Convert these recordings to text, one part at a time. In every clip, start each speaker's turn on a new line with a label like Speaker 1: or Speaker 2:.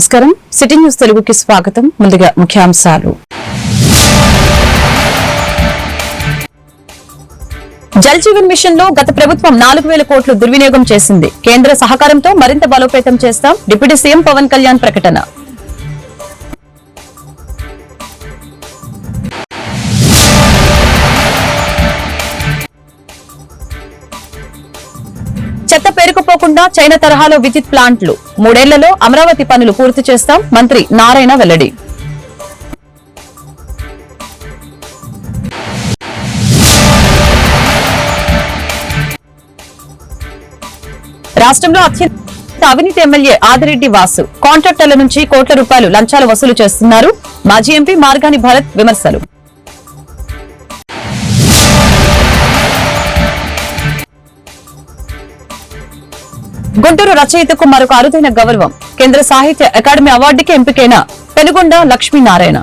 Speaker 1: నమస్కారం. City news తెలుగుకి స్వాగతం. ముందుగా ముఖ్యాంశాలు. జల్ జీవన్ మిషన్లో గత ప్రభుత్వం నాలుగు వేల కోట్లు దుర్వినియోగం చేసింది. కేంద్ర సహకారంతో మరింత బలోపేతం చేస్తాం డిప్యూటీ సీఎం పవన్ కళ్యాణ్ ప్రకటన. పేరుకుపోకుండా చైనా తరహాలో విద్యుత్ ప్లాంట్లు. మూడేళ్ళలో అమరావతి పనులు పూర్తి చేస్తాం మంత్రి నారాయణ వెల్లడి. రాష్ట్రంలో అత్యంత అవినీతి ఎమ్మెల్యే ఆదిరెడ్డి వాసు కాంట్రాక్టర్ల నుంచి కోట్ల రూపాయలు లంచాలు వసూలు చేస్తున్నారు. మాజీ ఎంపీ మార్గాని భరత్ విమర్శలు. గుంటూరు రచయితకు మరొక అరుదైన గౌరవం. కేంద్ర సాహిత్య అకాడమీ అవార్డుకి ఎంపికైన పెనుగొండ లక్ష్మీనారాయణ.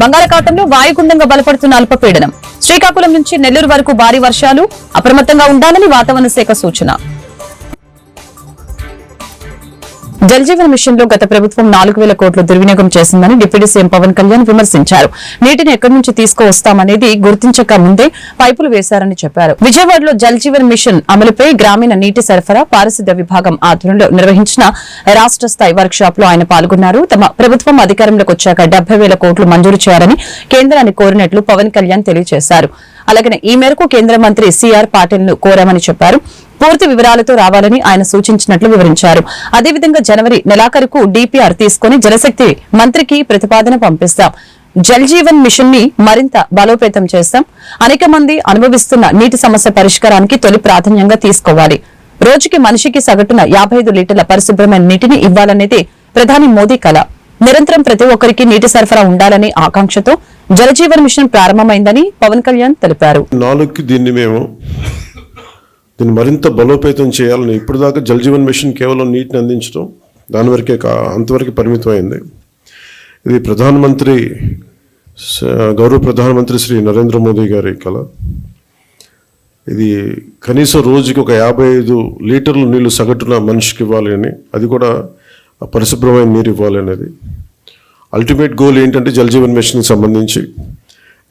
Speaker 1: బంగాళాఖాతంలో వాయుగుండంగా బలపడుతున్న అల్పపీడనం. శ్రీకాకుళం నుంచి నెల్లూరు వరకు భారీ వర్షాలు అప్రమత్తంగా ఉండాలని వాతావరణ శాఖ సూచన. జలజీవన్ మిషన్లో గత ప్రభుత్వం నాలుగు వేల కోట్లు దుర్వినియోగం చేసిందని డిప్యూటీ సీఎం పవన్ కళ్యాణ్ విమర్శించారు. నీటిని ఎక్కడి నుంచి తీసుకువస్తామనేది గుర్తించక ముందే పైపులు వేశారని చెప్పారు. విజయవాడలో జలజీవన్ మిషన్ అమలుపై గ్రామీణ నీటి సరఫరా పారిశుద్ధ్య విభాగం ఆధ్వర్యంలో నిర్వహించిన రాష్ట్ర స్థాయి వర్క్ షాప్లో ఆయన పాల్గొన్నారు. తమ ప్రభుత్వం అధికారంలోకి వచ్చాక డెబ్బై వేల కోట్లు మంజూరు చేయాలని కేంద్రాన్ని కోరినట్లు పవన్ కళ్యాణ్ తెలియజేశారు. అలాగే ఈ మేరకు కేంద్ర మంత్రి సిఆర్ పాటిల్ను కోరామని చెప్పారు. పూర్తి వివరాలతో రావాలని ఆయన సూచించినట్లు వివరించారు. అదేవిధంగా జనవరి నెలాఖరుకు డిపిఆర్ తీసుకుని జలశక్తి మంత్రికి ప్రతిపాదన పంపిస్తాం. జల్ జీవన్ మిషన్ని మరింత బలోపేతం చేస్తాం. అనేక మంది అనుభవిస్తున్న నీటి సమస్య పరిష్కారానికి తొలి ప్రాధాన్యంగా తీసుకోవాలి. రోజుకి మనిషికి సగటున యాభై ఐదు లీటర్ల పరిశుభ్రమైన నీటిని ఇవ్వాలనేది ప్రధాని మోదీ కల. నిరంతరం ప్రతి ఒక్కరికి నీటి సరఫరా ఉండాలనే ఆకాంక్షతో జలజీవన్ మిషన్ ప్రారంభమైందని పవన్ కళ్యాణ్ తెలిపారు.
Speaker 2: దీన్ని మరింత బలోపేతం చేయాలని ఇప్పుడు దాకా జలజీవన్ మిషన్ కేవలం నీటిని అందించడం దాని వరకే కా అంతవరకు పరిమితమైంది. ఇది ప్రధానమంత్రి గౌరవ ప్రధానమంత్రి శ్రీ నరేంద్ర మోదీ గారి కళ. ఇది కనీసం రోజుకి ఒక యాభై ఐదు లీటర్లు నీళ్ళు సగటున మనిషికి ఇవ్వాలి అని అది కూడా పరిశుభ్రమైన నీరు ఇవ్వాలి అనేది. అల్టిమేట్ గోల్ ఏంటంటే జలజీవన్ మిషన్కి సంబంధించి.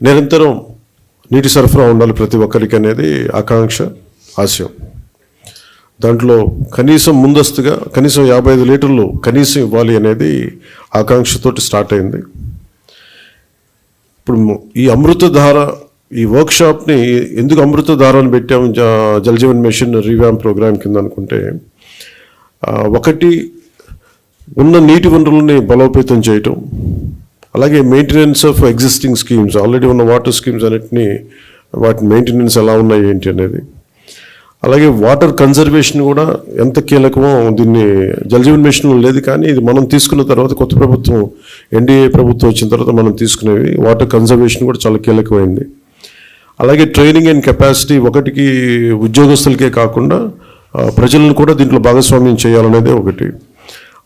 Speaker 2: నిరంతరం నీటి సరఫరా ఉండాలి ప్రతి ఒక్కరికి అనేది ఆకాంక్ష. ఆశయం. దాంట్లో కనీసం ముందస్తుగా కనీసం యాభై ఐదు లీటర్లు కనీసం ఇవ్వాలి అనేది ఆకాంక్షతోటి స్టార్ట్ అయింది. ఇప్పుడు ఈ అమృతధార ఈ వర్క్షాప్ని ఎందుకు అమృతధార అని పెట్టాము? జలజీవన్ మిషన్ రివ్యామ్ ప్రోగ్రామ్ కింద అనుకుంటే ఒకటి ఉన్న నీటి వనరులని బలోపేతం చేయటం అలాగే maintenance of existing schemes already ఉన్న వాటర్ స్కీమ్స్ అన్నిటినీ వాటి మెయింటెనెన్స్ ఎలా ఉన్నాయి ఏంటి అనేది అలాగే వాటర్ కన్జర్వేషన్ కూడా ఎంత కీలకమో దీన్ని జలజీవన్ మిషన్ లేదు కానీ ఇది మనం తీసుకున్న తర్వాత కొత్త ప్రభుత్వం ఎన్డీఏ ప్రభుత్వం వచ్చిన తర్వాత మనం తీసుకునేవి. వాటర్ కన్జర్వేషన్ కూడా చాలా కీలకమైంది. అలాగే ట్రైనింగ్ అండ్ కెపాసిటీ ఒకటికి ఉద్యోగస్తులకే కాకుండా ప్రజలను కూడా దీంట్లో భాగస్వామ్యం చేయాలనేదే ఒకటి.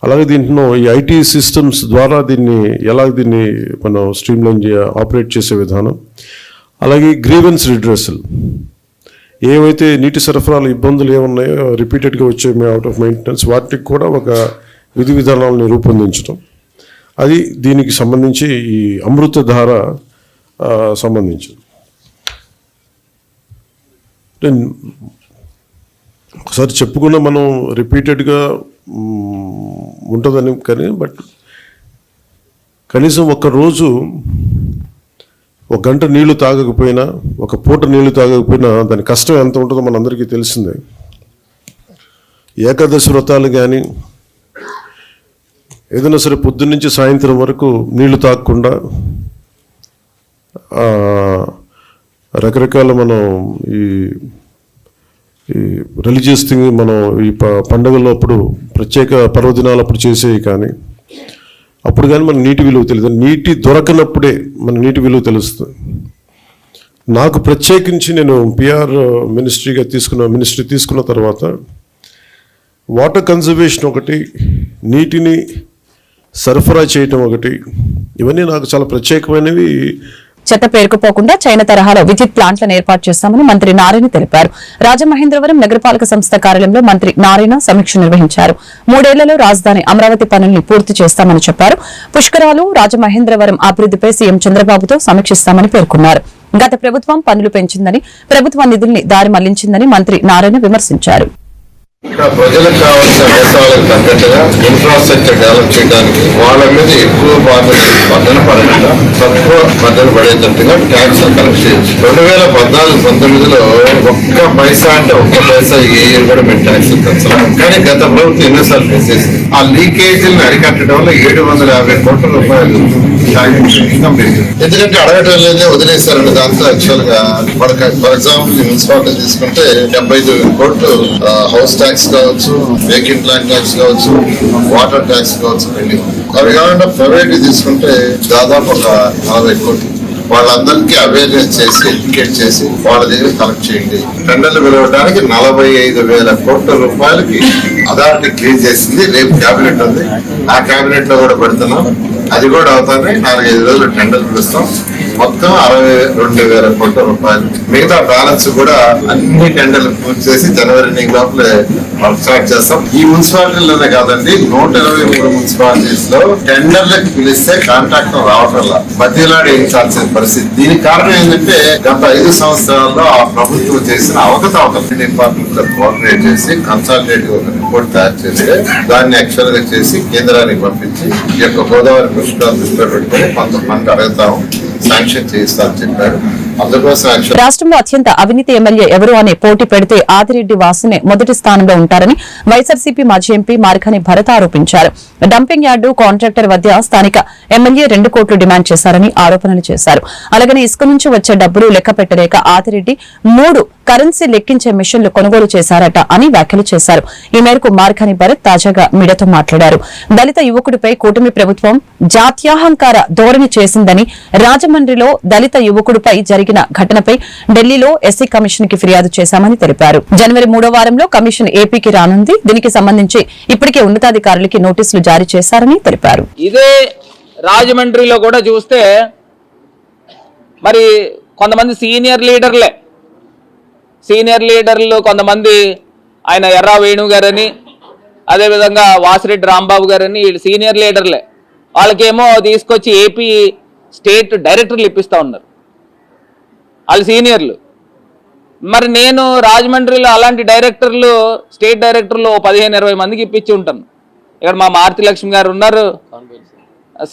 Speaker 2: అలాగే దీంట్లో ఈ ఐటీ సిస్టమ్స్ ద్వారా దీన్ని ఎలా దీన్ని మనం స్ట్రీమ్లైన్ చే ఆపరేట్ చేసే విధానం. అలాగే గ్రీవెన్స్ రిడ్రెసల్ ఏవైతే నీటి సరఫరాలు ఇబ్బందులు ఏమున్నాయో రిపీటెడ్గా వచ్చే అవుట్ ఆఫ్ మెయింటెనెన్స్ వాటికి కూడా ఒక విధి విధానాలను రూపొందించడం అది దీనికి సంబంధించి ఈ అమృతధార సంబంధించి ఒకసారి చెప్పుకున్న మనం రిపీటెడ్గా ఉంటుందని కానీ బట్ కనీసం ఒక రోజు ఒక గంట నీళ్ళు తాగకపోయినా ఒక పూట నీళ్ళు తాగకపోయినా దాని కష్టం ఎంత ఉంటుందో మనందరికీ తెలిసిందే. ఏకాదశి వ్రతాలు కానీ ఏదైనా సరే పొద్దున్నుంచి సాయంత్రం వరకు నీళ్ళు తాగకుండా రకరకాల మనం ఈ ఈ రిలీజియస్ థింగ్ మనం ఈ ప- అప్పుడు ప్రత్యేక పర్వదినాలు అప్పుడు చేసేవి కానీ అప్పుడు కానీ మన నీటి విలువ తెలియదు. నీటి దొరకనప్పుడే మన నీటి విలువ తెలుస్తుంది. నాకు ప్రత్యేకించి నేను పిఆర్ మినిస్ట్రీగా తీసుకున్న మినిస్ట్రీ తీసుకున్న తర్వాత వాటర్ కన్జర్వేషన్ ఒకటి నీటిని సరఫరా చేయటం ఒకటి ఇవన్నీ నాకు చాలా ప్రత్యేకమైనవి.
Speaker 1: చెత్త పేరుకుపోకుండా చైనా తరహాలో విద్యుత్ ప్లాంట్లను ఏర్పాటు చేస్తామని మంత్రి నారాయణ తెలిపారు. రాజమహేంద్రవరం నగరపాలక సంస్థ కార్యాలయంలో మంత్రి నారాయణ సమీక్ష నిర్వహించారు. మూడేళ్ళలో రాజధాని అమరావతి పనుల్ని పూర్తి చేస్తామని చెప్పారు. పుష్కరాలు రాజమహేంద్రవరం అభివృద్దిపై సీఎం చంద్రబాబుతో సమీక్షిస్తామని పేర్కొన్నారు. గత ప్రభుత్వం పనులు పెంచిందని ప్రభుత్వ నిధుల్ని దారి మళ్ళించిందని మంత్రి నారాయణ విమర్శించారు.
Speaker 3: ఇక్కడ ప్రజలకు కావాల్సిన అవసరాలకు తగ్గట్టుగా ఇన్ఫ్రాస్ట్రక్చర్ డెవలప్ చేయడానికి వాళ్ళ మీద ఎక్కువ బాధ్యత బద్దన పడకుండా తక్కువ బద్దన పడేటట్టుగా ట్యాక్స్ కలెక్ట్ చేయొచ్చు. రెండు వేల పద్నాలుగు పంతొమ్మిదిలో ఒక్క పైసా అంటే ఒక్క పైసా ఏ ఇయర్ కూడా మేము ట్యాక్స్ పెంచలేం. కానీ గత ప్రభుత్వం ఎన్నోసార్లు పెంచేసింది ఆ లీకేజీలను అరికట్టడం వల్ల ఏడు వందల యాభై కోట్ల రూపాయలు ఇన్కమ్ ఎందుకంటే అడగటం లేదే వదిలేశారండి. దాంతో యాక్చువల్గా ఫర్ ఎగ్జాంపుల్ మున్సిపాలిటీ తీసుకుంటే డెబ్బై ఐదు కోట్లు హౌస్ ట్యాక్స్ ట్యాక్స్ కావచ్చు వెహికల్ ప్లాంట్ ట్యాక్స్ కావచ్చు వాటర్ ట్యాక్స్ కావచ్చు పెండింగ్ అవి కాకుండా ప్రైవేట్ తీసుకుంటే దాదాపు ఒక నలభై కోట్లు. వాళ్ళందరికీ అవేర్నెస్ చేసి ఎడ్యుకేట్ చేసి వాళ్ళ దగ్గర కలెక్ట్ చేయండి. టెండర్లు పిలవడానికి నలభై ఐదు వేల కోట్ల రూపాయలకి అథారిటీ క్లీన్ చేసింది. రేపు క్యాబినెట్ ఉంది. ఆ క్యాబినెట్లో కూడా పెడుతున్నాం. అది కూడా అవుతానే నాలుగైదు రోజులు టెండర్లు పిలుస్తాం. మొత్తం అరవై రెండు వేల కోట్ల రూపాయలు. మిగతా బ్యాలెన్స్ కూడా అన్ని టెండర్లు పూర్తి చేసి జనవరి ఎన్నిక లోపలే వర్క్ స్టార్ట్ చేస్తాం. ఈ మున్సిపాలిటీలోనే కాదండి నూట ఇరవై మూడు మున్సిపాలిటీస్లో టెండర్లకు పిలిస్తే కాంట్రాక్టర్ రావటం మధ్యలాడి వేయించాల్సిన పరిస్థితి. దీనికి కారణం ఏంటంటే గత ఐదు సంవత్సరాల్లో ఆ ప్రభుత్వం చేసిన అవకతవకలు డిపార్ట్మెంట్లో కోఆర్డినేట్ చేసి కన్సల్టేటివ్ ఒక రిపోర్ట్ తయారు చేస్తే దాన్ని యాక్చువల్గా చేసి కేంద్రానికి పంపించి ఈ యొక్క గోదావరి పుష్కరాలు దృష్టిలో పెట్టుకొని కొంత ఫండ్ అడుగుతాము. శాంక్షన్ చెప్పారు
Speaker 1: రాష్ట్రంలో అత్యంత అవినీతి ఎమ్మెల్యే ఎవరు అనే పోటీ పెడితే ఆదిరెడ్డి వాసునే మొదటి స్థానంలో ఉంటారని వైఎస్ఆర్సీపీ మాజీ ఎంపీ మార్ఖని భరత్ ఆరోపించారు. డంపింగ్ యార్డు కాంట్రాక్టర్ వద్ద స్థానిక ఎమ్మెల్యే రెండు కోట్లు డిమాండ్ చేశారని ఆరోపణలు చేశారు. అలాగనే ఇసుక నుంచి వచ్చే డబ్బులు లెక్క పెట్టలేక ఆదిరెడ్డి మూడు కరెన్సీ లెక్కించే మిషన్లు కొనుగోలు చేశారట అని వ్యాఖ్యలు చేశారు. ఈ మేరకు మార్ఖని భరత్ తాజాగా మీడియాతో మాట్లాడారు. దళిత యువకుడిపై కూటమి ప్రభుత్వం జాత్యాహంకార ధోరణి చేసిందని రాజమండ్రిలో దళిత యువకుడిపై జరిగిన ఘటనపై ఢిల్లీలో ఎస్సీ కమిషన్కి ఫిర్యాదు చేశామని తెలిపారు. జనవరి మూడో వారంలో కమిషన్ ఏపీకి రానుంది. దీనికి సంబంధించి ఇప్పటికే ఉన్నతాధికారులకి నోటీసులు జారీ చేశారని తెలిపారు.
Speaker 4: ఇదే రాజమండ్రిలో కూడా చూస్తే మరి కొంతమంది సీనియర్ లీడర్లే. సీనియర్ లీడర్లు కొంతమంది ఆయన ఎర్రా వేణు గారని అదేవిధంగా వాసిరెడ్డి రాంబాబు గారని వీళ్ళు సీనియర్ లీడర్లే. వాళ్ళకేమో తీసుకొచ్చి ఏపీ స్టేట్ డైరెక్టర్లు ఇప్పిస్తూ ఉన్నారు. వాళ్ళు సీనియర్లు. మరి నేను రాజమండ్రిలో అలాంటి డైరెక్టర్లు స్టేట్ డైరెక్టర్లు పదిహేను ఇరవై మందికి ఇప్పించి ఉంటాను. ఇక్కడ మా మారుతి లక్ష్మి గారు ఉన్నారు.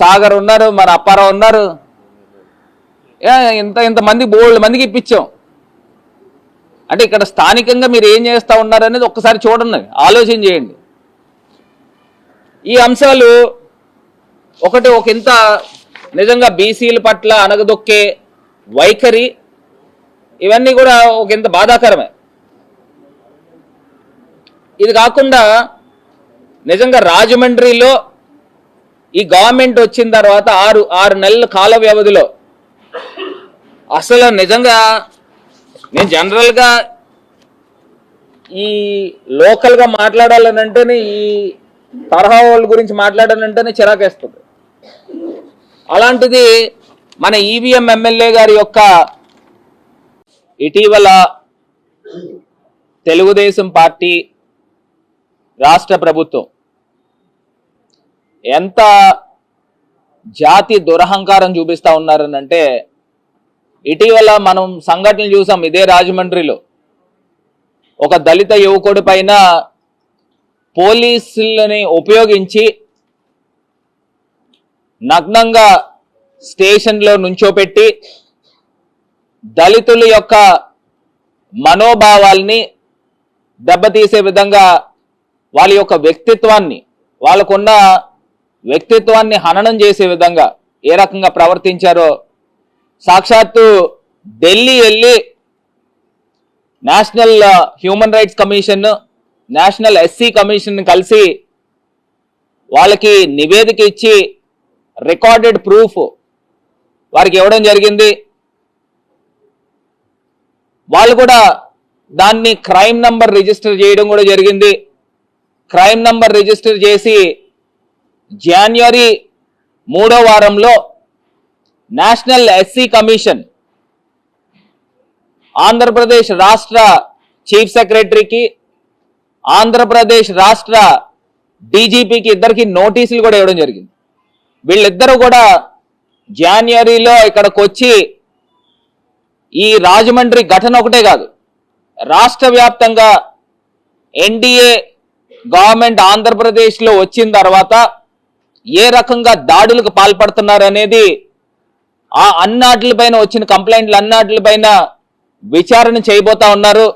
Speaker 4: సాగర్ ఉన్నారు మన అప్పారావు ఉన్నారు. ఏ, ఇంత ఇంతమంది బోల్డ్ మందికి ఇప్పించాం. అంటే ఇక్కడ స్థానికంగా మీరు ఏం చేస్తా ఉన్నారు అనేది ఒక్కసారి చూడండి ఆలోచన చేయండి. ఈ అంశాలు ఒకటి ఒక ఇంత నిజంగా బీసీల పట్ల అనగదొక్కే వైఖరి ఇవన్నీ కూడా ఒక ఇంత బాధాకరమే. ఇది కాకుండా నిజంగా రాజమండ్రిలో ఈ గవర్నమెంట్ వచ్చిన తర్వాత ఆరు ఆరు నెలల కాల వ్యవధిలో అసలు నిజంగా నేను జనరల్గా ఈ లోకల్గా మాట్లాడాలనంటేనే ఈ తరహా వాళ్ళ గురించి మాట్లాడాలంటేనే చిరాకేస్తుంది. అలాంటిది మన ఈవీఎం ఎమ్మెల్యే గారి యొక్క ఇటీవల తెలుగుదేశం పార్టీ రాష్ట్ర ప్రభుత్వం ఎంత జాతి దురహంకారం చూపిస్తా ఉన్నారనంటే ఇటీవల మనం సంఘటనలు చూసాం ఇదే రాజమండ్రిలో. ఒక దళిత యువకుడి పైన పోలీసులని ఉపయోగించి నగ్నంగా స్టేషన్లో నుంచోపెట్టి దళితుల యొక్క మనోభావాల్ని దెబ్బతీసే విధంగా వాళ్ళ యొక్క వ్యక్తిత్వాన్ని వాళ్ళకున్న వ్యక్తిత్వాన్ని హననం చేసే విధంగా ఏ రకంగా ప్రవర్తించారో సాక్షాత్తు ఢిల్లీ వెళ్ళి national human rights commission national SC commission కలిసి వాళ్ళకి నివేదిక ఇచ్చి రికార్డెడ్ ప్రూఫ్ వారికి ఇవ్వడం జరిగింది. వాళ్ళు కూడా దాన్ని క్రైమ్ నంబర్ రిజిస్టర్ చేయడం కూడా జరిగింది. క్రైమ్ నంబర్ రిజిస్టర్ చేసి జాన్వరి మూడో వారంలో నేషనల్ ఎస్సీ కమిషన్ ఆంధ్రప్రదేశ్ రాష్ట్ర చీఫ్ సెక్రటరీకి ఆంధ్రప్రదేశ్ రాష్ట్ర డీజీపీకి ఇద్దరికి నోటీసులు కూడా ఇవ్వడం జరిగింది. వీళ్ళిద్దరూ కూడా జాన్వరిలో ఇక్కడికి వచ్చి ఈ రాజమండ్రి ఘటన ఒకటే కాదు రాష్ట్ర వ్యాప్తంగా ఎన్డీఏ గవర్నమెంట్ ఆంధ్రప్రదేశ్లో వచ్చిన తర్వాత ఏ రకంగా దాడులకు పాల్పడుతున్నారు అనేది ఆ అన్నాటిలపైన వచ్చిన కంప్లైంట్లు అన్నాటిపైన విచారణ చేయబోతా ఉన్నారు.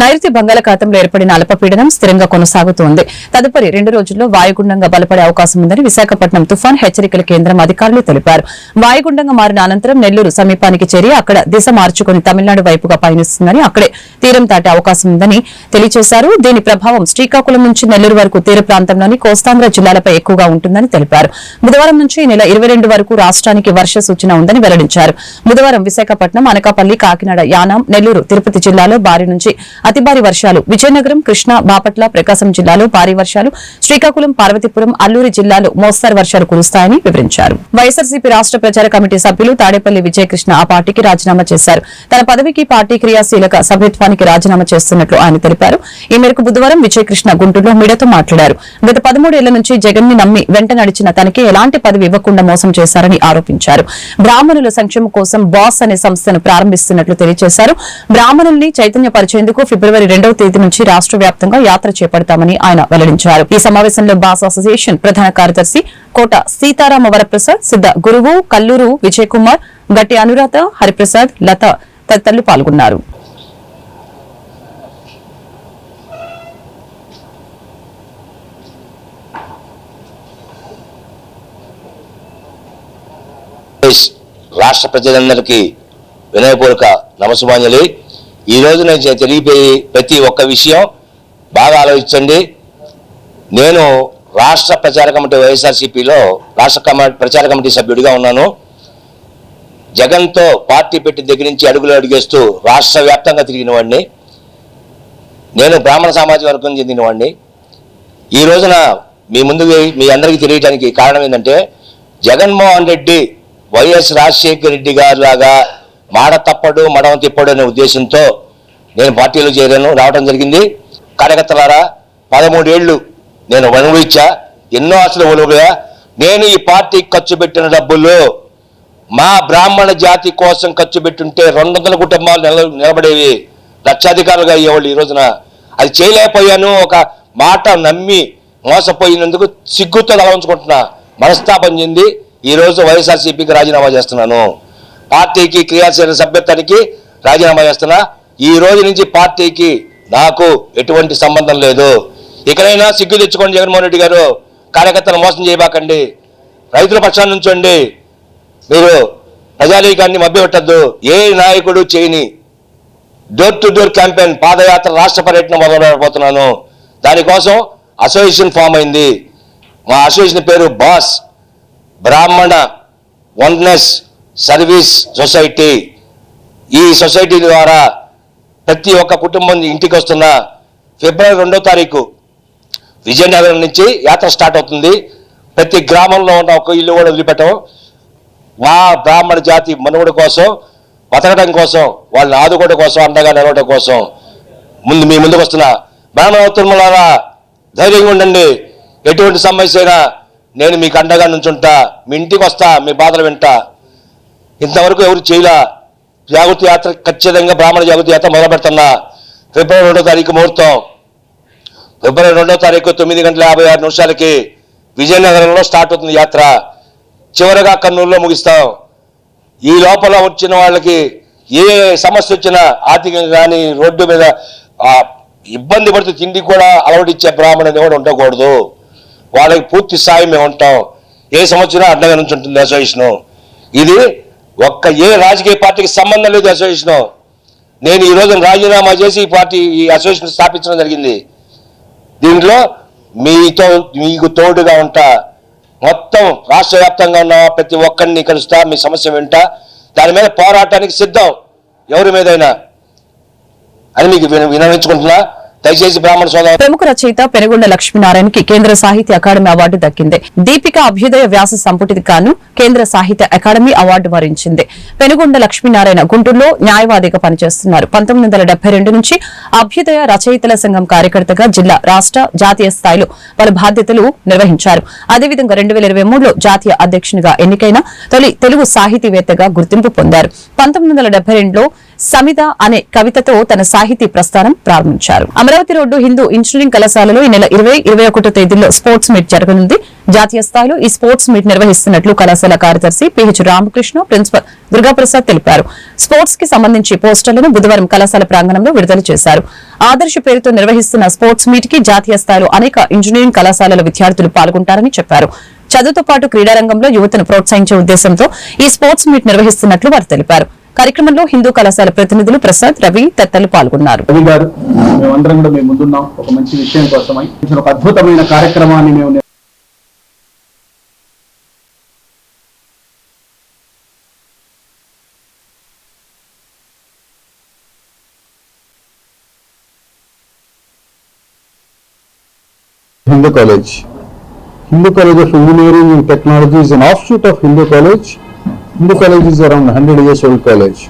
Speaker 1: నైరుతి బంగాళాఖాతంలో ఏర్పడిన అల్పపీడనం స్థిరంగా కొనసాగుతోంది. తదుపరి రెండు రోజుల్లో వాయుగుండంగా బలపడే అవకాశం ఉందని విశాఖపట్నం తుఫాన్ హెచ్చరికల కేంద్రం అధికారులు తెలిపారు. వాయుగుండంగా మారిన అనంతరం నెల్లూరు సమీపానికి చేరి అక్కడ దిశ మార్చుకుని తమిళనాడు వైపుగా పయనిస్తుందని అక్కడే తీరం దాటే అవకాశం ఉందని తెలియజేశారు. దీని ప్రభావం శ్రీకాకుళం నుంచి నెల్లూరు వరకు తీర ప్రాంతంలోని కోస్తాంధ్ర జిల్లాలపై ఎక్కువగా ఉంటుందని తెలిపారు. బుధవారం నుంచి ఈ నెల ఇరవై రెండు వరకు రాష్ట్రానికి వర్ష సూచన ఉందని వెల్లడించారు. బుధవారం విశాఖపట్నం అనకాపల్లి కాకినాడ యానాం నెల్లూరు తిరుపతి జిల్లాలో భారీ నుంచి అతి భారీ వర్షాలు. విజయనగరం కృష్ణా బాపట్ల ప్రకాశం జిల్లాలో భారీ వర్షాలు. శ్రీకాకుళం పార్వతీపురం అల్లూరి జిల్లాలో మోస్తారు వర్షాలు కురుస్తాయని వివరించారు. వైఎస్ఆర్సీపీ రాష్ట్ర ప్రచార కమిటీ సభ్యులు తాడేపల్లి విజయకృష్ణ ఆ పార్టీకి రాజీనామా చేశారు. తన పదవికి పార్టీ క్రియాశీలక సభ్యత్వానికి రాజీనామా చేస్తున్నట్లు ఆయన తెలిపారు. ఈ మేరకు బుధవారం విజయకృష్ణ గుంటూరులో మీడియాతో మాట్లాడారు. గత పదమూడేళ్ళ నుంచి జగన్ని నమ్మి వెంట నడిచిన తనకి ఎలాంటి పదవి ఇవ్వకుండా మోసం చేశారని ఆరోపించారు. బ్రాహ్మణుల సంక్షేమం కోసం బాస్ అనే సంస్థను ప్రారంభిస్తున్నట్లు తెలియజేశారు. బ్రాహ్మణుల్ని చైతన్యపరిచేందుకు ఫిబ్రవరి రెండవ తేదీ నుంచి రాష్ట్ర వ్యాప్తంగా యాత్ర చేపడతామని ఆయన వెల్లడించారు. ఈ సమావేశంలో బాస్ అసోసియేషన్ ప్రధాన కార్యదర్శి కోట సీతారామ వరప్రసాద్ సిద్ధ గురువు కల్లూరు విజయ్ కుమార్ గట్టి అనురాధ హరిప్రసాద్ లత తదితరులు పాల్గొన్నారు.
Speaker 5: రాష్ట్ర ప్రజలందరికీ వినయపూర్వక నమస్సుమాంజలి. ఈ రోజు నేను చె- తెలియపోయే ప్రతి ఒక్క విషయం బాగా ఆలోచించండి. నేను రాష్ట్ర ప్రచార కమిటీ వైఎస్ఆర్సీపీలో రాష్ట్ర కమిటీ ప్రచార కమిటీ సభ్యుడిగా ఉన్నాను. జగన్తో పార్టీ పెట్టిన దగ్గర నుంచి అడుగులు అడిగేస్తూ రాష్ట్ర వ్యాప్తంగా తిరిగిన వాడిని. నేను బ్రాహ్మణ సామాజిక వర్గం చెందిన వాడిని. ఈ రోజున మీ ముందు మీ అందరికీ తెలియడానికి కారణం ఏంటంటే జగన్మోహన్ రెడ్డి వైఎస్ రాజశేఖర రెడ్డి గారు లాగా మాడ తప్పడు మడవ తిప్పడు అనే ఉద్దేశంతో నేను పార్టీలో చేరాను. రావడం జరిగింది. కార్యకర్తలారా పదమూడేళ్ళు నేను అనుభవించా ఎన్నో ఆశలు ఒలుగా నేను ఈ పార్టీకి ఖర్చు పెట్టిన డబ్బులు మా బ్రాహ్మణ జాతి కోసం ఖర్చు పెట్టుంటే రెండు వందల కుటుంబాలు నిల నిలబడేవి. లక్షాధికారులుగా అయ్యేవాళ్ళు ఈ రోజున. అది చేయలేకపోయాను. ఒక మాట నమ్మి మోసపోయినందుకు సిగ్గుతో తలవంచుకుంటున్నా. మనస్తాపం చెంది ఈరోజు వైఎస్ఆర్సీపీకి రాజీనామా చేస్తున్నాను. పార్టీకి క్రియాశీల సభ్యత్వానికి రాజీనామా చేస్తున్నా. ఈ రోజు నుంచి పార్టీకి నాకు ఎటువంటి సంబంధం లేదు. ఇకనైనా సిగ్గు తెచ్చుకోండి జగన్మోహన్ రెడ్డి గారు. కార్యకర్తలు మోసం చేయబాకండి. రైతుల పక్షాన్ని నుంచోండి. మీరు ప్రజానీకాన్ని మభ్యపెట్టద్దు. ఏ నాయకుడు చేయని door to door campaign padayatra రాష్ట్ర పర్యటన మొదలుపోతున్నాను దానికోసం అసోసియేషన్ ఫామ్ అయింది. మా అసోసియేషన్ పేరు boss. Brahmana oneness service society. ఈ సొసైటీ ద్వారా ప్రతి ఒక్క కుటుంబం ఇంటికి వస్తున్న ఫిబ్రవరి రెండో తారీఖు విజయనగరం నుంచి యాత్ర స్టార్ట్ అవుతుంది. ప్రతి గ్రామంలో ఉన్న ఒక ఇల్లు కూడా వదిలిపెట్టం. మా బ్రాహ్మణ జాతి మనుగడ కోసం బతకడం కోసం వాళ్ళని ఆదుకోవడం కోసం అండగా నిలవడం కోసం ముందు మీ ముందుకు వస్తున్న బ్రాహ్మణ ఉత్తర్ములారా ధైర్యంగా ఉండండి. ఎటువంటి సమస్య అయినా నేను మీకు అండగా నుంచుంటా. మీ ఇంటికి వస్తా మీ బాధలు వింటా. ఇంతవరకు ఎవరు చేయలా? జాగృతి యాత్ర ఖచ్చితంగా బ్రాహ్మణ జాగృతి యాత్ర మొదలు పెడుతున్నా ఫిబ్రవరి రెండో తారీఖు ముహూర్తం. ఫిబ్రవరి రెండో తారీఖు తొమ్మిది గంటల యాభై ఆరు నిమిషాలకి విజయనగరంలో స్టార్ట్ అవుతుంది యాత్ర. చివరగా కర్నూలులో ముగిస్తాం. ఈ లోపల వచ్చిన వాళ్ళకి ఏ సమస్య వచ్చినా ఆర్థికంగా కానీ రోడ్డు మీద ఇబ్బంది పడుతూ తిండి కూడా అలవడిచ్చే బ్రాహ్మణుని కూడా ఉండకూడదు. వాళ్ళకి పూర్తి సాయం మేము ఉంటాం. ఏ సంవత్సరం అడ్డగా నుంచి ఉంటుంది అసోసియేషను ఇది ఒక్క ఏ రాజకీయ పార్టీకి సంబంధం లేదు అసోసియేషన్. నేను ఈ రాజీనామా చేసి ఈ పార్టీ ఈ అసోసియేషన్ స్థాపించడం జరిగింది. దీంట్లో మీతో మీకు తోడుగా ఉంటా. మొత్తం రాష్ట్ర వ్యాప్తంగా ఉన్న ప్రతి ఒక్కరిని కలుస్తా మీ సమస్య వింటా. దాని మీద పోరాటానికి సిద్ధం. ఎవరి మీదైనా. అని మీకు విన- వినవించుకుంటున్నా. దయచేసి బ్రాహ్మణ సోదరు
Speaker 1: ప్రముఖ రచయిత పెనుగొండ లక్ష్మీనారాయణకి కేంద్ర సాహిత్య అకాడమీ అవార్డు దక్కింది. దీపిక అభ్యుదయ వ్యాస సంపుటికి గాను కేంద్ర సాహిత్య అకాడమీ అవార్డు వరించింది. పెనుగొండ లక్ష్మీనారాయణ గుంటూరులో న్యాయవాదిగా పనిచేస్తున్నారు. పంతొమ్మిది వందల రెండు నుంచి అభ్యుదయ రచయితల సంఘం కార్యకర్తగా జిల్లా రాష్ట్ర జాతీయ స్థాయిలో పలు బాధ్యతలు నిర్వహించారు. అదేవిధంగా రెండు వేల ఇరవై మూడులో జాతీయ అధ్యక్షునిగా ఎన్నికైన తొలి తెలుగు సాహితీవేత్తగా గుర్తింపు పొందారు. పంతొమ్మిది వందల డెబ్బై రెండులో సమిత అనే కవితతో తన సాహితీ ప్రస్థానం ప్రారంభించారు. అమరావతి రోడ్డు హిందూ ఇంజనీరింగ్ కళాశాలలో ఈ నెల ఇరవై ఇరవై ఒకటో తేదీల్లో స్పోర్ట్స్ మీట్ జరగనుంది. జాతీయ స్థాయిలో ఈ స్పోర్ట్స్ మీట్ నిర్వహిస్తున్నట్లు కళాశాల కార్యదర్శి పిహెచ్ రామకృష్ణ ప్రిన్సిపల్ దుర్గాప్రసాద్ తెలిపారు. స్పోర్ట్స్కి సంబంధించి పోస్టర్లను బుధవారం కళాశాల ప్రాంగణంలో విడుదల చేశారు. ఆదర్శ పేరుతో నిర్వహిస్తున్న స్పోర్ట్స్ మీట్కి జాతీయ స్థాయిలో అనేక ఇంజనీరింగ్ కళాశాలల విద్యార్థులు పాల్గొంటారని చెప్పారు. చదువుతో పాటు క్రీడారంగంలో యువతను ప్రోత్సహించే ఉద్దేశంతో ఈ స్పోర్ట్స్ మీట్ నిర్వహిస్తున్నట్లు వారు తెలిపారు. కార్యక్రమంలో హిందూ కళాశాల ప్రతినిధులు ప్రసాద్ రవి తదితరులు పాల్గొన్నారు
Speaker 6: రవి గారు మేమందరం కూడా మేము ముందున్నాం ఒక మంచి విషయం కోసమై ఒక అద్భుతమైన కార్యక్రమాన్ని మేము నే-
Speaker 7: Hindu College. Hindu College of Engineering and Technology is an offshoot of Hindu College. Hindu College is around 100 years old college.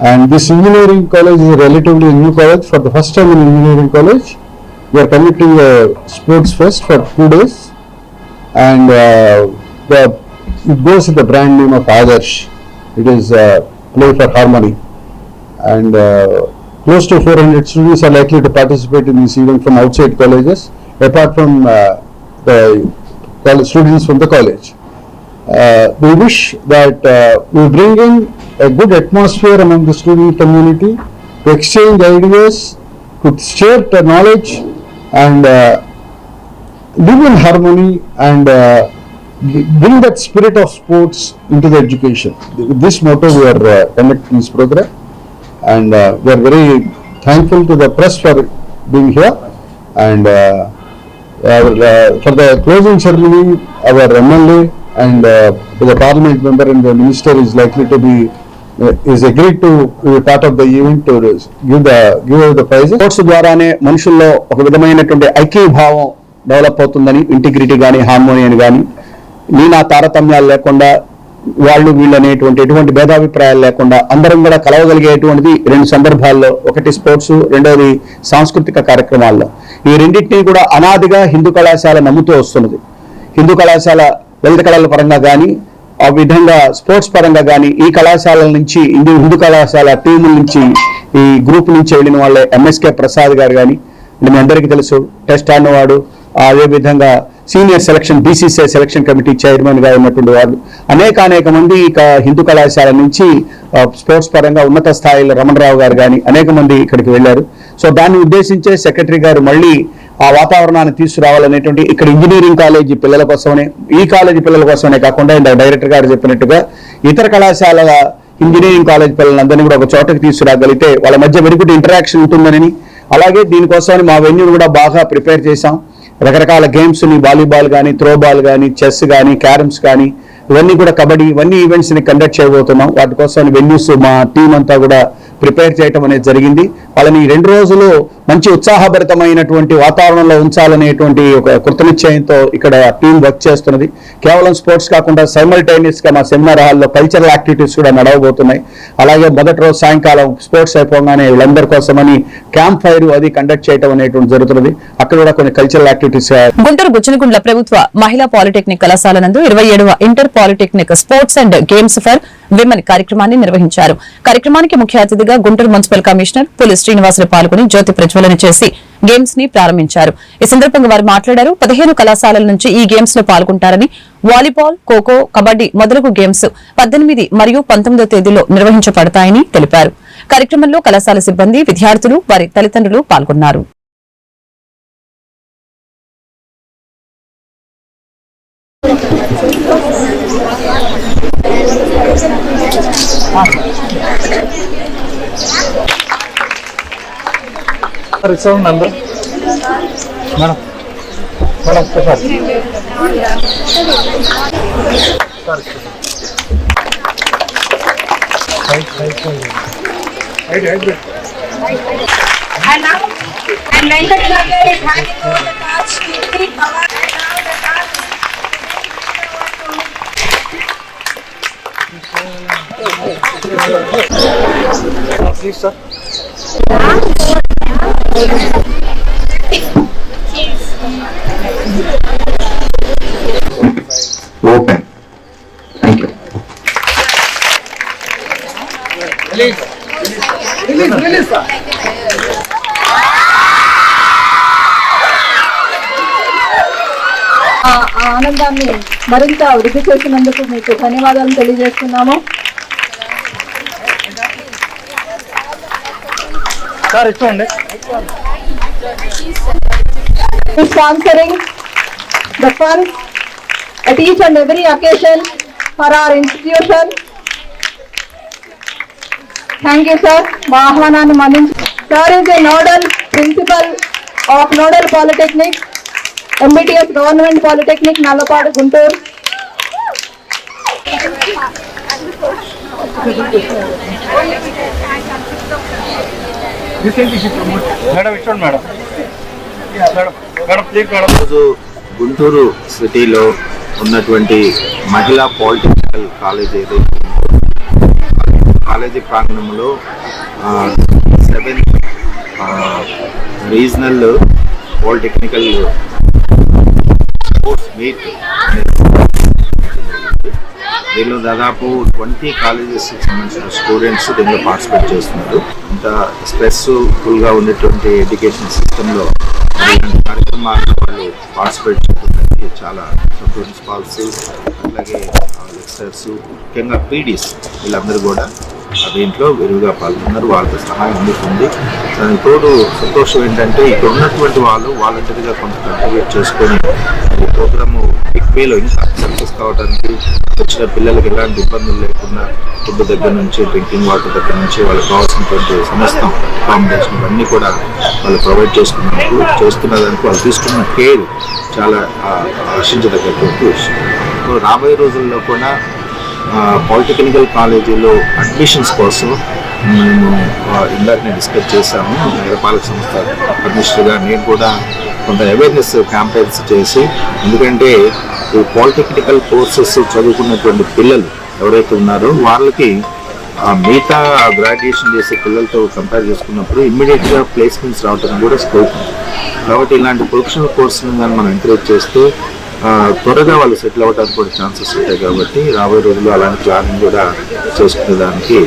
Speaker 7: And this engineering college is a relatively new college. For the first time in engineering college, we are conducting a sports fest for two days. And uh, the, it goes with the brand name of Adarsh. It is Play for Harmony. And uh, close to 400 students are likely to participate in this event from outside colleges, apart from uh, the students from the college. Uh, we wish that uh, we bring in a good atmosphere among the student community to exchange ideas, to share the knowledge, and uh, live in harmony and bring that spirit of sports into the education. This motto, we are conducting this program, and we are very thankful to the press for being here. And uh, uh, for the closing ceremony, our MLA and the the parliament member and the minister is likely to be uh, is agreed to be the of the give the give
Speaker 6: sports ద్వారానే మనుషుల్లో ఒక విధమైనటువంటి ఐక్యభావం develop అవుతుందని integrity కానీ హార్మోనియన్ కానీ నీనా తారతమ్యాలు లేకుండా వాళ్ళు వీళ్ళు అనేటువంటి ఎటువంటి భేదాభిప్రాయాలు లేకుండా అందరం కూడా కలవగలిగేటువంటిది రెండు సందర్భాల్లో. ఒకటి స్పోర్ట్స్ రెండవది సాంస్కృతిక కార్యక్రమాల్లో. ఈ రెండింటినీ కూడా అనాదిగా హిందూ కళాశాల నమ్ముతూ వస్తున్నది. హిందూ కళాశాల లలిత కళల పరంగా కానీ ఆ విధంగా స్పోర్ట్స్ పరంగా కానీ ఈ కళాశాలల నుంచి హిందూ హిందూ కళాశాల టీముల నుంచి ఈ గ్రూప్ నుంచి వెళ్ళిన వాళ్ళే ఎంఎస్కే ప్రసాద్ గారు కానీ మీ అందరికీ తెలుసు టెస్ట్ ఆడినవాడు అదేవిధంగా senior selection BCCI selection committee చైర్మన్గా ఉన్నటువంటి వాళ్ళు అనేక అనేక మంది ఇక హిందూ కళాశాల నుంచి స్పోర్ట్స్ పరంగా ఉన్నత స్థాయిలో రమణరావు గారు కానీ అనేక మంది ఇక్కడికి వెళ్ళారు. సో దాన్ని ఉద్దేశించే సెక్రటరీ గారు మళ్ళీ ఆ వాతావరణాన్ని తీసుకురావాలనేటువంటి ఇక్కడ ఇంజనీరింగ్ కాలేజీ పిల్లల కోసమనే ఈ కాలేజీ పిల్లల కోసమనే కాకుండా ఇందాక డైరెక్టర్ గారు చెప్పినట్టుగా ఇతర కళాశాల ఇంజనీరింగ్ కాలేజ్ పిల్లలందరినీ కూడా ఒక చోటకి తీసుకురాగలిగితే వాళ్ళ మధ్య వెనుకటి ఇంటరాక్షన్ ఉంటుందని అలాగే దీనికోసమని మా వెన్యూని కూడా బాగా ప్రిపేర్ చేశాం. రకరకాల గేమ్స్ని వాలీబాల్ కానీ త్రో బాల్ కానీ చెస్ కానీ క్యారమ్స్ కానీ ఇవన్నీ కూడా కబడ్డీ ఇవన్నీ ఈవెంట్స్ని కండక్ట్ చేయబోతున్నాం. వాటి కోసం వెన్యూస్ మా టీం అంతా కూడా ప్రిపేర్ చేయటం అనేది జరిగింది. వాళ్ళని ఈ రెండు రోజులు మంచి ఉత్సాహభరితమైనటువంటి వాతావరణంలో ఉంచాలనేటువంటి ఒక కృతనిశ్చయంతో ఇక్కడ టీం వర్క్ చేస్తున్నది. కేవలం స్పోర్ట్స్ కాకుండా సైమల్టేనియస్గా మా సెమినార్ హాల్లో కల్చరల్ యాక్టివిటీస్ కూడా నడవబోతున్నాయి. అలాగే మొదటి రోజు సాయంకాలం స్పోర్ట్స్ అయిపోగానే వీళ్ళందరి కోసమని క్యాంప్ ఫైర్ అది కండక్ట్ చేయడం అనేటువంటి జరుగుతున్నది. అక్కడ కూడా కొన్ని కల్చరల్ యాక్టివిటీస్
Speaker 1: గుంటూరు బుచ్చనగుండ్ల ప్రభుత్వ మహిళా పాలిటెక్నిక్ కళాశాల నందు ఇరవై ఏడవ inter polytechnic sports and games for women కార్యక్రమాన్ని నిర్వహించారు. కార్యక్రమానికి ముఖ్య అతిథిగా గుంటూరు మున్సిపల్ కమిషనర్ పులి శ్రీనివాసులు పాల్గొని జ్యోతి ప్రజ్వలన చేసి గేమ్స్ని ప్రారంభించారు. ఈ సందర్భంగా వారు మాట్లాడారు. పదిహేను కళాశాలల నుంచి ఈ గేమ్స్లో పాల్గొంటారని వాలీబాల్ ఖోఖో కబడ్డీ మొదలగు గేమ్స్ పద్దెనిమిది మరియు పంతొమ్మిదో తేదీలో నిర్వహించబడతాయని తెలిపారు. కార్యక్రమంలో కళాశాల సిబ్బంది విద్యార్థులు వారి తల్లిదండ్రులు పాల్గొన్నారు.
Speaker 8: Reserve number madam madam sir height height height height
Speaker 9: And now, and Venkat Nagari is handing over the torch to Sri Pawan. And now the torch
Speaker 8: please sir
Speaker 10: open thank you
Speaker 11: ఆ ఆ ఆనందాన్ని మరింత వృద్ధి చేసినందుకు మీకు ధన్యవాదాలు తెలియజేస్తున్నాము.
Speaker 8: Sir ఇష్టం
Speaker 11: sponsoring the funds at each and every occasion for our institution. Thank you, sir. మా ఆహ్వానాన్ని మన్నించి sir is a nodal principal of Nodal Polytechnic, MBTS Government Polytechnic, Nallapadu Guntur.
Speaker 8: Madam ఇష్టం Madam madam. Madam please
Speaker 12: madam. Guntur సిటీలో ఉన్నటువంటి మహిళా polytechnical college ఏదైతే college ప్రాంగణంలో seven regional polytechnical sports meet దీనిలో దాదాపు ట్వంటీ కాలేజెస్ సంబంధించిన స్టూడెంట్స్ దీనిలో పార్టిసిపేట్ చేస్తున్నారు. ఇంత స్ట్రెస్ఫుల్గా ఉన్నటువంటి ఎడ్యుకేషన్ సిస్టంలో ఇలాంటి కార్యక్రమాల్లో వాళ్ళు పార్టిసిపేట్ చేయడానికి చాలా ప్రిన్సిపాల్స్ అలాగే లెక్చరర్స్ ముఖ్యంగా పీడీస్ వీళ్ళందరూ కూడా దీంట్లో విరివిగా పాల్గొన్నారు. వాళ్ళతో సహాయం అందుతుంది దానికి తోడు సంతోషం ఏంటంటే ఇక్కడ ఉన్నటువంటి వాళ్ళు వాలంటరీగా కొంత కంట్రిబ్యూట్ చేసుకొని ఈ ప్రోగ్రాము వేలో ఇంకా సక్సెస్ కావడానికి వచ్చిన పిల్లలకి ఎలాంటి ఇబ్బందులు లేకుండా ఫుడ్ దగ్గర నుంచి డ్రింకింగ్ వాటర్ దగ్గర నుంచి వాళ్ళకి కావాల్సినటువంటి సమస్తం అకామిడేషన్ అన్నీ కూడా వాళ్ళు ప్రొవైడ్ చేసుకున్నందుకు చేస్తున్న దానికి వాళ్ళు తీసుకున్న కేర్ చాలా ఆ, హర్షించదగ్గటువంటి విషయం. రాబోయే రోజుల్లో కూడా పాలిటెక్నికల్ కాలేజీలో అడ్మిషన్స్ కోసం మేము ఆ, ఇందాకనే డిస్కస్ చేశాము. నగరపాలక సంస్థ అడ్మినిస్టర్గా నేను కూడా కొంత అవేర్నెస్ క్యాంపెయిన్స్ చేసి ఎందుకంటే ఈ పాలిటెక్నికల్ కోర్సెస్ చదువుకున్నటువంటి పిల్లలు ఎవరైతే ఉన్నారో వాళ్ళకి మిగతా గ్రాడ్యుయేషన్ చేసే పిల్లలతో కంపేర్ చేసుకున్నప్పుడు ఇమ్మీడియట్గా ప్లేస్మెంట్స్ రావడానికి కూడా స్కోప్ ఉంది. కాబట్టి ఇలాంటి ప్రొఫెషనల్ కోర్సులను కానీ మనం ఎంకరేజ్ చేస్తే త్వరగా వాళ్ళు సెటిల్ అవ్వడానికి కూడా ఛాన్సెస్ ఉంటాయి కాబట్టి రాబోయే రోజుల్లో అలాంటి ప్లానింగ్ కూడా చేసుకునే దానికి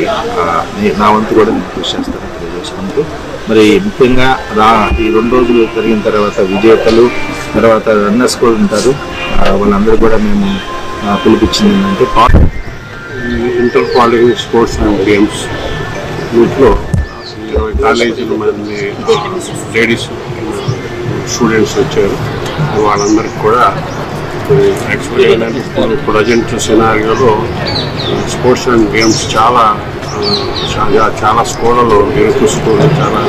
Speaker 12: నా వంతు కూడా నేను కృషి చేస్తానని తెలియజేసుకుంటూ మరి ముఖ్యంగా రా ఈ రెండు రోజులు జరిగిన తర్వాత విజేతలు తర్వాత రన్నర్స్ కూడా ఉంటారు. వాళ్ళందరూ కూడా మేము పిలిపించింది ఏంటంటే పా-
Speaker 13: inter college sports and games వీటిలో ఇరవై కాలేజీల మంది లేడీస్ స్టూడెంట్స్ వచ్చారు. వాళ్ళందరికీ కూడా యాక్చువల్లీ ఏంటంటే ఇప్పుడు ప్రజెంట్ సినారియోలో స్పోర్ట్స్ అండ్ గేమ్స్ చాలా uh, చాలా చాలా స్కూళ్ళలో వెనుక స్కూల్ చాలా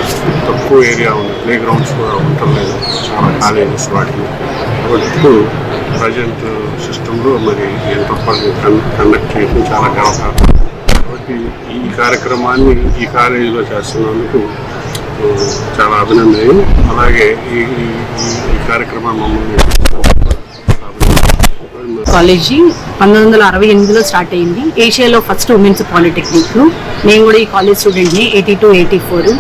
Speaker 13: తక్కువ ఏరియా ఉంది ప్లే గ్రౌండ్స్ కూడా ఉండలేదు చాలా కాలేజెస్ వాటికి కాబట్టి ఇప్పుడు ప్రజెంట్ సిస్టంలో మరి ఇంటర్ కండక్ట్ చేయడం చాలా గర్వకారణం కాబట్టి ఈ కార్యక్రమాన్ని ఈ కాలేజీలో చేస్తున్నందుకు uh, చాలా అభినందనీయం అలాగే ఈ ఈ- ఈ- ఈ కార్యక్రమం మమ్మల్ని
Speaker 14: కాలేజీ పంతొమ్మిది వందల అరవై ఎనిమిదిలో స్టార్ట్ అయింది. ఏషియాలో ఫస్ట్ ఉమెన్స్ పాలిటెక్నిక్. నేను కూడా ఈ కాలేజ్ స్టూడెంట్ని ఎయిటీ టు ఎయిటీ ఫోర్.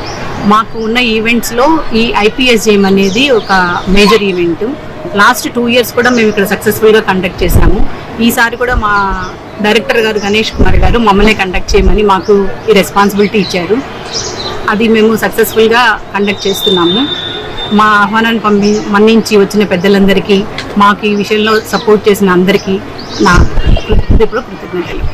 Speaker 14: మాకు ఉన్న ఈవెంట్స్లో ఈ ఐపీఎస్ గేమ్ అనేది ఒక major event. Last two years కూడా మేము ఇక్కడ సక్సెస్ఫుల్గా కండక్ట్ చేసాము ఈసారి కూడా మా డైరెక్టర్ గారు గణేష్ కుమార్ గారు మమ్మల్ని కండక్ట్ చేయమని మాకు ఈ రెస్పాన్సిబిలిటీ ఇచ్చారు. అది మేము సక్సెస్ఫుల్గా కండక్ట్ చేస్తున్నాము. మా ఆహ్వానాన్ని పంపి మన్నించి వచ్చిన పెద్దలందరికీ మాకు ఈ విషయంలో సపోర్ట్ చేసిన అందరికీ నా కృతజ్ఞతలు కృతజ్ఞతలు.